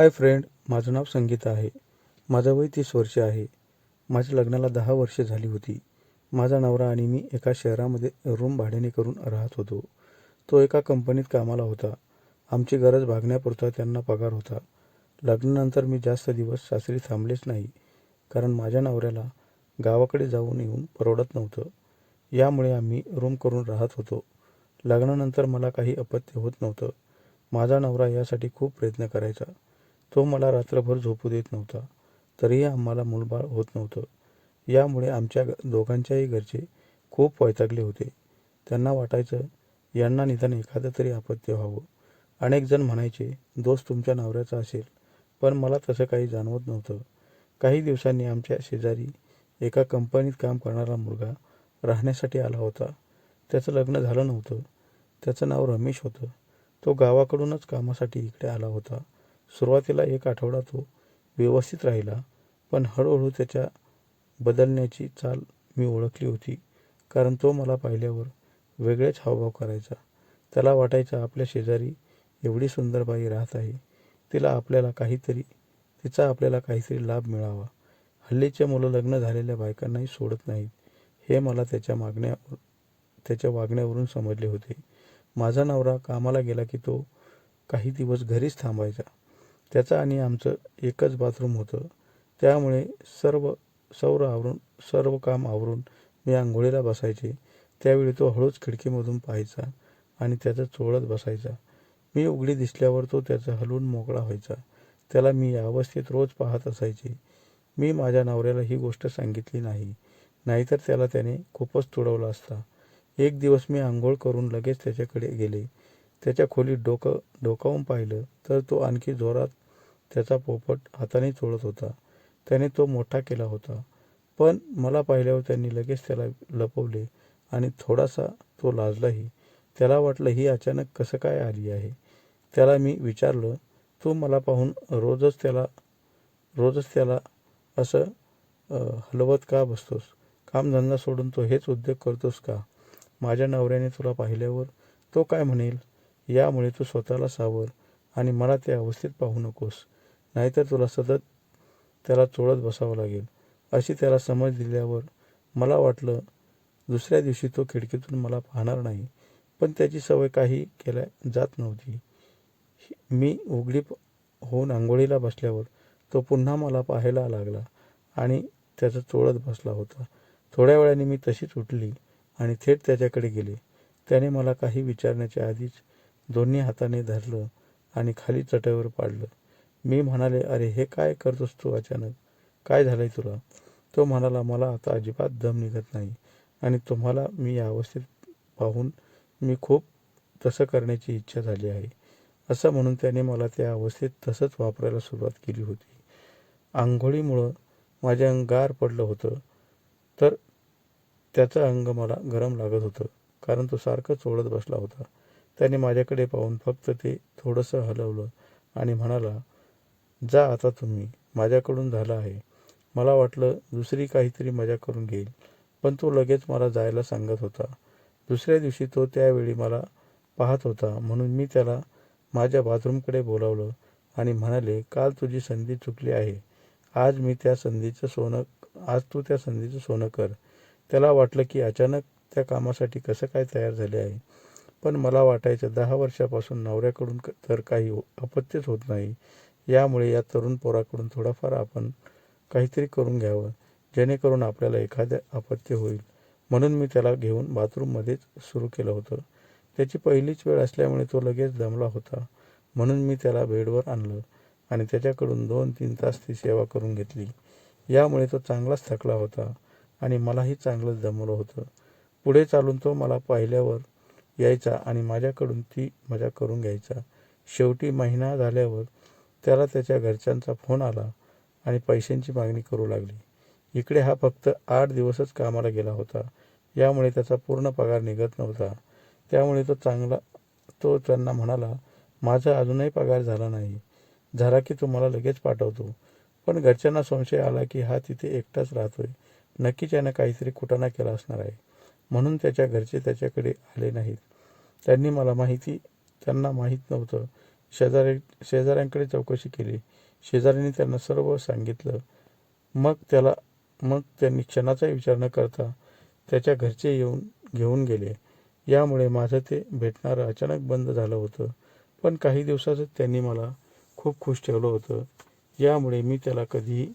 Hi friend माझं नाव संगीता आहे. माझं वय तीस वर्ष आहे. माझ्या लग्नाला दहा वर्षे झाली होती. माझा नवरा आणि मी एका शहरामध्ये रूम भाड्याने करून राहत होतो. तो एका कंपनीत कामाला होता. आमची गरज भागण्यापुरता त्यांना पगार होता. लग्नानंतर मी जास्त दिवस सासरी थांबलेच नाही कारण माझ्या नवऱ्याला गावाकडे जाऊन येऊन परवडत नव्हतं. यामुळे आम्ही रूम करून राहत होतो. लग्नानंतर मला काही अपत्य होत नव्हतं. माझा नवरा यासाठी खूप प्रयत्न करायचा. तो मला रात्रभर झोपू देत नव्हता. तरीही आम्हाला मूलबाळ होत नव्हतं. यामुळे आमच्या दोघांच्याही घरचे खूप वैतागले होते. त्यांना वाटायचं यांना निदान एखादं तरी अपत्य व्हावं. अनेक जण म्हणायचे दोष तुमच्या नवऱ्याचा असेल पण मला तसं काही जाणवत नव्हतं. काही दिवसांनी आमच्या शेजारी एका कंपनीत काम करणारा मुलगा राहण्यासाठी आला होता. त्याचं लग्न झालं नव्हतं. त्याचं नाव रमेश होतं. तो गावाकडूनच कामासाठी इकडे आला होता. सुरुवातीला एक आठवडा तो व्यवस्थित राहिला पण हळूहळू त्याच्या बदलण्याची चाल मी ओळखली होती कारण तो मला पाहिल्यावर वेगळेच हावभाव करायचा. त्याला वाटायचं आपल्या शेजारी एवढी सुंदर बाई राहत आहे तिला आपल्याला काहीतरी तिचा आपल्याला काहीतरी लाभ मिळावा. हल्लीचे मुलं लग्न झालेल्या बायकांनाही सोडत नाहीत. हे मला त्याच्या मागण्या त्याच्या वागण्यावरून समजले होते. माझा नवरा कामाला गेला की तो काही दिवस घरीच थांबायचा. त्याचं आणि आमचं एकच बाथरूम होतं. त्यामुळे सर्व सौर आवरून सर्व काम आवरून मी आंघोळीला बसायचे. त्यावेळी तो हळूच खिडकीमधून पाहायचा आणि त्याचं चोळत बसायचा. मी उघडी दिसल्यावर तो त्याचा हलवून मोकळा व्हायचा. त्याला मी या अवस्थेत रोज पाहत असायचे. मी माझ्या नवऱ्याला ही गोष्ट सांगितली नाही. नाहीतर त्याला त्याने खूपच तुडवला असता. एक दिवस मी आंघोळ करून लगेच त्याच्याकडे गेले. त्याच्या खोलीत डोकं डोकावून पाहिलं तर तो आणखी जोरात त्याचा पोपट हाताने चोळत होता. त्याने तो मोठा केला होता. पण मला पाहिल्यावर त्यांनी लगेच त्याला लपवले आणि थोडासा तो लाजलाही. त्याला वाटलं ही अचानक कसं काय आली आहे? त्याला मी विचारलं तू मला पाहून रोजच त्याला रोजच त्याला असं हलवत का बसतोस? कामधंदा सोडून तो हेच उद्योग करतोस का? माझ्या नवऱ्याने तुला पाहिल्यावर तो काय म्हणेल? यामुळे तू स्वतःला सावर आणि मला त्या अवस्थेत पाहू नकोस. नाहीतर तुला सतत त्याला चोळत बसावं लागेल. अशी त्याला समज दिल्यावर मला वाटलं दुसऱ्या दिवशी तो खिडकीतून मला पाहणार नाही पण त्याची सवय काही केल्या जात नव्हती. मी उघडी होऊन आंघोळीला बसल्यावर तो पुन्हा मला पाहायला लागला आणि त्याचं चोळत बसला होता. थोड्या वेळाने मी तशीच उठली आणि थेट त्याच्याकडे गेले. त्याने मला काही विचारण्याच्या आधीच दोन्ही हाताने धरलं आणि खाली चटईवर पाडलं. मी म्हणाले अरे हे काय करतोस तू अचानक? काय झालंय तुला? तो म्हणाला मला आता अजिबात दम निघत नाही आणि तुम्हाला मी या अवस्थेत पाहून मी खूप तसं करण्याची इच्छा झाली आहे. असं म्हणून त्याने मला त्या अवस्थेत तसंच वापरायला सुरुवात केली होती. आंघोळीमुळं माझे अंग गार पडलं होतं तर त्याचं अंग मला गरम लागत होतं कारण तो सारखं चोळत बसला होता. त्याने माझ्याकडे पाहून फक्त ते थोडंसं हलवलं आणि म्हणाला जा आता तुम्ही. माझ्याकडून झालं आहे. मला वाटलं दुसरी काहीतरी मजा करून घेईल. पण तो लगेच मला जायला सांगत होता. दुसऱ्या दिवशी तो त्यावेळी मला पाहत होता. म्हणून मी त्याला माझ्या बाथरूमकडे बोलावलं आणि म्हणाले काल तुझी संधी चुकली आहे. आज मी त्या संधीचं सोनं आज तू त्या संधीचं सोनं कर. त्याला वाटलं की अचानक त्या कामासाठी कसं काय तयार झाले आहे. पण मला वाटायचं दहा वर्षापासून नवऱ्याकडून क- तर काही अपत्यच होत नाही. यामुळे या तरुण पोराकडून थोडाफार आपण काहीतरी करून घ्यावं जेणेकरून आपल्याला एखाद्या अपत्य होईल. म्हणून मी त्याला घेऊन बाथरूममध्येच सुरू केलं होतं. त्याची पहिलीच वेळ असल्यामुळे तो लगेच दमला होता. म्हणून मी त्याला बेडवर आणलं आणि त्याच्याकडून दोन तीन तास ती सेवा करून घेतली. यामुळे तो चांगलाच थकला होता आणि मलाही चांगलंच दमलं होतं. पुढे चालून तो मला पाहिल्यावर यायचा आणि माझ्याकडून ती मजा करून घ्यायचा. शेवटी महिना झाल्यावर त्याला त्याच्या घरच्यांचा फोन आला आणि पैशांची मागणी करू लागली. इकडे हा फक्त आठ दिवसच कामाला गेला होता. यामुळे त्याचा पूर्ण पगार निघत नव्हता. त्यामुळे तो चांगला तो त्यांना म्हणाला माझा अजूनही पगार झाला नाही. झाला की तुम्हाला लगेच पाठवतो. पण घरच्यांना संशय आला की हा तिथे एकटाच राहतोय. नक्कीच यानं काहीतरी कुटाणा केला असणार आहे. म्हणून त्याच्या घरचे त्याच्याकडे आले नाहीत. त्यांनी मला माहिती त्यांना माहीत नव्हतं शेजारी शेजाऱ्यांकडे चौकशी केली. शेजाऱ्यांनी त्यांना सर्व सांगितलं. मग त्याला मग त्यांनी क्षणाचाही विचार न करता त्याच्या घरचे येऊन घेऊन गेले. यामुळे माझं ते भेटणारं अचानक बंद झालं होतं. पण काही दिवसातच त्यांनी मला खूप खुश ठेवलं होतं. यामुळे मी त्याला कधीही